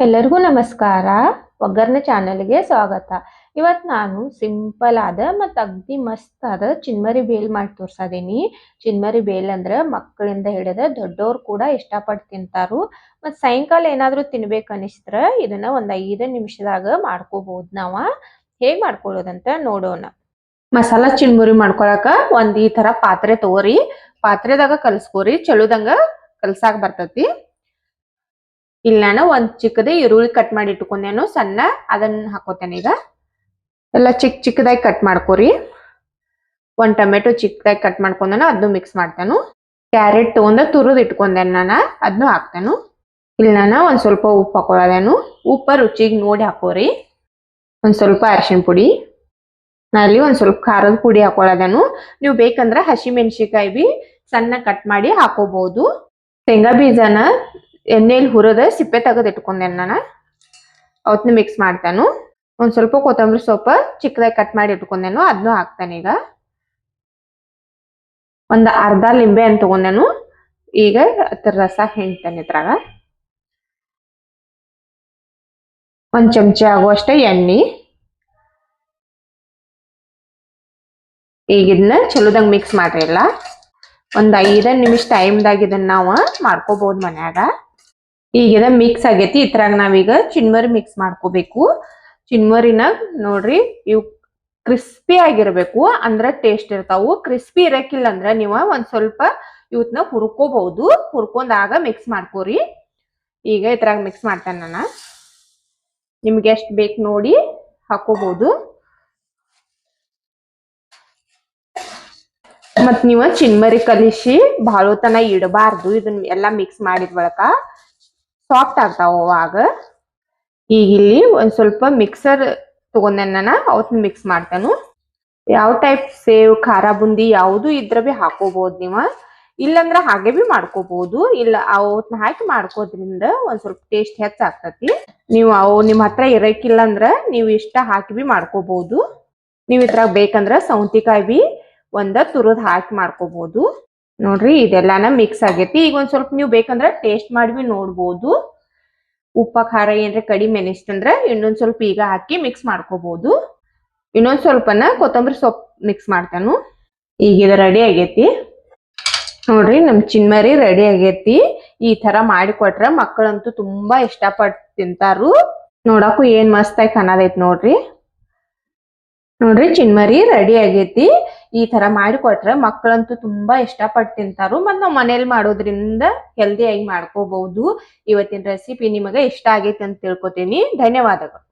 ಎಲ್ಲರಿಗೂ ನಮಸ್ಕಾರ. ಒಗ್ಗರಣೆ ಚಾನಲ್ಗೆ ಸ್ವಾಗತ. ಇವತ್ತು ನಾನು ಸಿಂಪಲ್ ಆದ ಮತ್ತು ಅಗ್ದಿ ಮಸ್ತ್ ಆದ ಚಿನ್ಮರಿ ಬೇಲ್ ಮಾಡಿ ತೋರ್ಸದೀನಿ. ಚಿನ್ಮರಿ ಬೇಲ್ ಅಂದ್ರೆ ಮಕ್ಕಳಿಂದ ಹಿಡಿದ ದೊಡ್ಡವ್ರು ಕೂಡ ಇಷ್ಟಪಟ್ಟು ತಿಂತಾರು. ಮತ್ತು ಸಾಯಂಕಾಲ ಏನಾದರೂ ತಿನ್ಬೇಕು ಅನಿಸಿದ್ರೆ ಇದನ್ನ ಒಂದು ಐದು ನಿಮಿಷದಾಗ ಮಾಡ್ಕೋಬಹುದು ನಾವ. ಹೇಗೆ ಮಾಡ್ಕೊಳ್ಳೋದಂತ ನೋಡೋಣ. ಮಸಾಲ ಚಿನ್ಮುರಿ ಮಾಡ್ಕೊಳಕ ಒಂದು ಈ ತರ ಪಾತ್ರೆ ತಗೋರಿ ಪಾತ್ರೆದಾಗ ಕಲಸ್ಕೋರಿ, ಚಲೋದಂಗ ಕಲ್ಸಾಕ್ ಬರ್ತೈತಿ. ಇಲ್ಲಿ ನಾನು ಒಂದ್ ಚಿಕ್ಕದ ಈರುಳ್ಳಿ ಕಟ್ ಮಾಡಿ ಇಟ್ಕೊಂಡೇನು ಸಣ್ಣ ಅದನ್ನ ಹಾಕೋತೇನೆ ಈಗ. ಎಲ್ಲ ಚಿಕ್ಕ ಚಿಕ್ಕದಾಗಿ ಕಟ್ ಮಾಡ್ಕೋರಿ. ಒಂದ್ ಟೊಮೆಟೊ ಚಿಕ್ಕದಾಗಿ ಕಟ್ ಮಾಡ್ಕೊಂಡೇನು ಅದನ್ನು ಮಿಕ್ಸ್ ಮಾಡ್ತೇನು. ಕ್ಯಾರೆಟ್ ತಗೊಂಡ ತುರಿದ್ ಇಟ್ಕೊಂಡೇನು ನಾನು ಅದನ್ನು ಹಾಕ್ತೇನು. ಇಲ್ಲಿ ನಾನು ಒಂದ್ ಸ್ವಲ್ಪ ಉಪ್ಪು ಹಾಕೊಳ್ಳೋದೇನು. ಉಪ್ಪ ರುಚಿಗೆ ನೋಡಿ ಹಾಕೋರಿ. ಒಂದ್ ಸ್ವಲ್ಪ ಅರಿಶಿನ ಪುಡಿ. ಅಲ್ಲಿ ಒಂದ್ ಸ್ವಲ್ಪ ಖಾರದ ಪುಡಿ ಹಾಕೊಳ್ಳೋದೇನು. ನೀವು ಬೇಕಂದ್ರ ಹಸಿ ಮೆಣಸಿಕಾಯಿ ಬಿ ಸಣ್ಣ ಕಟ್ ಮಾಡಿ ಹಾಕೋಬಹುದು ಶೇಂಗಾ ಬೀಜನ ಎಣ್ಣೆಲಿ ಹುರಿದ ಸಿಪ್ಪೆ ತೆಗೆದು ಇಟ್ಕೊಂಡೆ ನಾನು ಅವತ್ತು ಮಿಕ್ಸ್ ಮಾಡ್ತಾನು. ಒಂದು ಸ್ವಲ್ಪ ಕೊತ್ತಂಬರಿ ಸೊಪ್ಪು ಚಿಕ್ಕದಾಗಿ ಕಟ್ ಮಾಡಿ ಇಟ್ಕೊಂಡೇನು ಅದನ್ನು ಹಾಕ್ತಾನೆ ಈಗ. ಒಂದು ಅರ್ಧ ಲಿಂಬೆ ಅಂತ ತಗೊಂಡೇನು. ಈಗ ಅದ್ರ ರಸ ಹಿಂಡ್ತಾನೆ ಇದ್ರಾಗ. ಒಂದು ಚಮಚ ಆಗುವಷ್ಟೇ ಎಣ್ಣೆ. ಈಗ ಇದನ್ನ ಚಲೋದಂಗೆ ಮಿಕ್ಸ್ ಮಾಡ್ರಿ ಎಲ್ಲ. ಒಂದು ಐದು ನಿಮಿಷ ಟೈಮ್ದಾಗ ಇದನ್ನ ನಾವು ಮಾಡ್ಕೋಬಹುದು ಮನ್ಯಾಗ. ಈಗ ಇದ ಮಿಕ್ಸ್ ಆಗೈತಿ. ಇದ್ರಾಗ ನಾವೀಗ ಚಿನ್ಮರಿ ಮಿಕ್ಸ್ ಮಾಡ್ಕೋಬೇಕು. ಚಿನ್ಮರಿನ ನೋಡ್ರಿ, ಇವು ಕ್ರಿಸ್ಪಿ ಆಗಿರ್ಬೇಕು. ಅಂದ್ರ ಟೇಸ್ಟ್ ಇರ್ತಾವು. ಕ್ರಿಸ್ಪಿ ಇರಕ್ಕಿಲ್ಲ ಅಂದ್ರ ನೀವ ಒಂದ್ ಸ್ವಲ್ಪ ಇವತ್ನ ಹುರ್ಕೋಬಹುದು. ಹುರ್ಕೊಂಡಾಗ ಮಿಕ್ಸ್ ಮಾಡ್ಕೋರಿ. ಈಗ ಇದ್ರಾಗ ಮಿಕ್ಸ್ ಮಾಡ್ತೇನೆ ನಾನು. ನಿಮ್ಗೆ ಎಷ್ಟು ಬೇಕು ನೋಡಿ ಹಾಕೋಬಹುದು. ಮತ್ ನೀವು ಚಿನ್ಮರಿ ಕಲಿಸಿ ಭಾಳ ತನ ಇಡಬಾರ್ದು. ಇದನ್ನ ಎಲ್ಲಾ ಮಿಕ್ಸ್ ಮಾಡಿದ ಬಳಕ. ಸಾಫ್ಟ್ ಆಗ್ತಾವ ಅವಾಗ ಈಗ ಇಲ್ಲಿ ಒಂದ್ ಸ್ವಲ್ಪ ಮಿಕ್ಸರ್ ತಗೊಂಡೆ ನಾನು ಅವತ್ನ ಮಿಕ್ಸ್ ಮಾಡ್ತಾನು. ಯಾವ ಟೈಪ್ ಸೇವ್, ಖಾರ, ಬುಂದಿ ಯಾವುದು ಇದ್ರ ಬಿ ಹಾಕೋಬಹುದು ನೀವ. ಇಲ್ಲಂದ್ರ ಹಾಗೆ ಬಿ ಮಾಡ್ಕೋಬಹುದು ಇಲ್ಲ, ಅವತ್ನ ಹಾಕಿ ಮಾಡ್ಕೋದ್ರಿಂದ ಒಂದ್ ಸ್ವಲ್ಪ ಟೇಸ್ಟ್ ಹೆಚ್ಚ ಆಗ್ತತಿ ನೀವು ಅವು ನಿಮ್ ಹತ್ರ ಇರಕ್ಕಿಲ್ಲ ಅಂದ್ರ ನೀವು ಇಷ್ಟ ಹಾಕಿ ಬಿ ಮಾಡ್ಕೋಬಹುದು ನೀವ್ ಇದ್ರಾಗ ಬೇಕಂದ್ರ ಸೌಂತಿಕಾಯಿ ಬಿ ಒಂದ ತುರದ್ ಹಾಕಿ ಮಾಡ್ಕೋಬಹುದು ನೋಡ್ರಿ, ಇದೆಲ್ಲಾನ ಮಿಕ್ಸ್ ಆಗೈತಿ. ಈಗ ಒಂದ್ ಸ್ವಲ್ಪ ನೀವು ಬೇಕಂದ್ರ ಟೇಸ್ಟ್ ಮಾಡಿ ನೋಡ್ಬೋದು. ಉಪ್ಪ, ಖಾರ ಏನ್ರ ಕಡಿಮೆ ಅನಿಸ್ತಂದ್ರ ಇನ್ನೊಂದ್ ಸ್ವಲ್ಪ ಈಗ ಹಾಕಿ ಮಿಕ್ಸ್ ಮಾಡ್ಕೋಬಹುದು ಇನ್ನೊಂದ್ ಸ್ವಲ್ಪನ ಕೊತ್ತಂಬರಿ ಸೊಪ್ಪು ಮಿಕ್ಸ್ ಮಾಡ್ತಾನು. ಈಗ ಇದು ರೆಡಿ ಆಗೈತಿ. ನೋಡ್ರಿ, ನಮ್ ಚಿನ್ಮರಿ ರೆಡಿ ಆಗೈತಿ. ಈ ತರ ಮಾಡಿಕೊಟ್ರ ಮಕ್ಕಳಂತೂ ತುಂಬಾ ಇಷ್ಟಪಟ್ಟು ತಿಂತಾರು. ನೋಡಕ್ಕೂ ಏನ್ ಮಸ್ತಾಗಿ ಕಾಣದೈತಿ ನೋಡ್ರಿ. ನೋಡ್ರಿ, ಚಿನ್ಮರಿ ರೆಡಿ ಆಗೈತಿ. ಈ ತರ ಮಾಡಿಕೊಟ್ರೆ ಮಕ್ಕಳಂತೂ ತುಂಬಾ ಇಷ್ಟಪಟ್ಟು ತಿಂತಾರು. ಮತ್ ನಾವು ಮನೇಲಿ ಮಾಡೋದ್ರಿಂದ ಹೆಲ್ದಿ ಆಗಿ ಮಾಡ್ಕೋಬಹುದು ಇವತ್ತಿನ ರೆಸಿಪಿ ನಿಮಗೆ ಇಷ್ಟ ಆಗೈತಿ ಅಂತ ತಿಳ್ಕೊತೀನಿ. ಧನ್ಯವಾದಗಳು.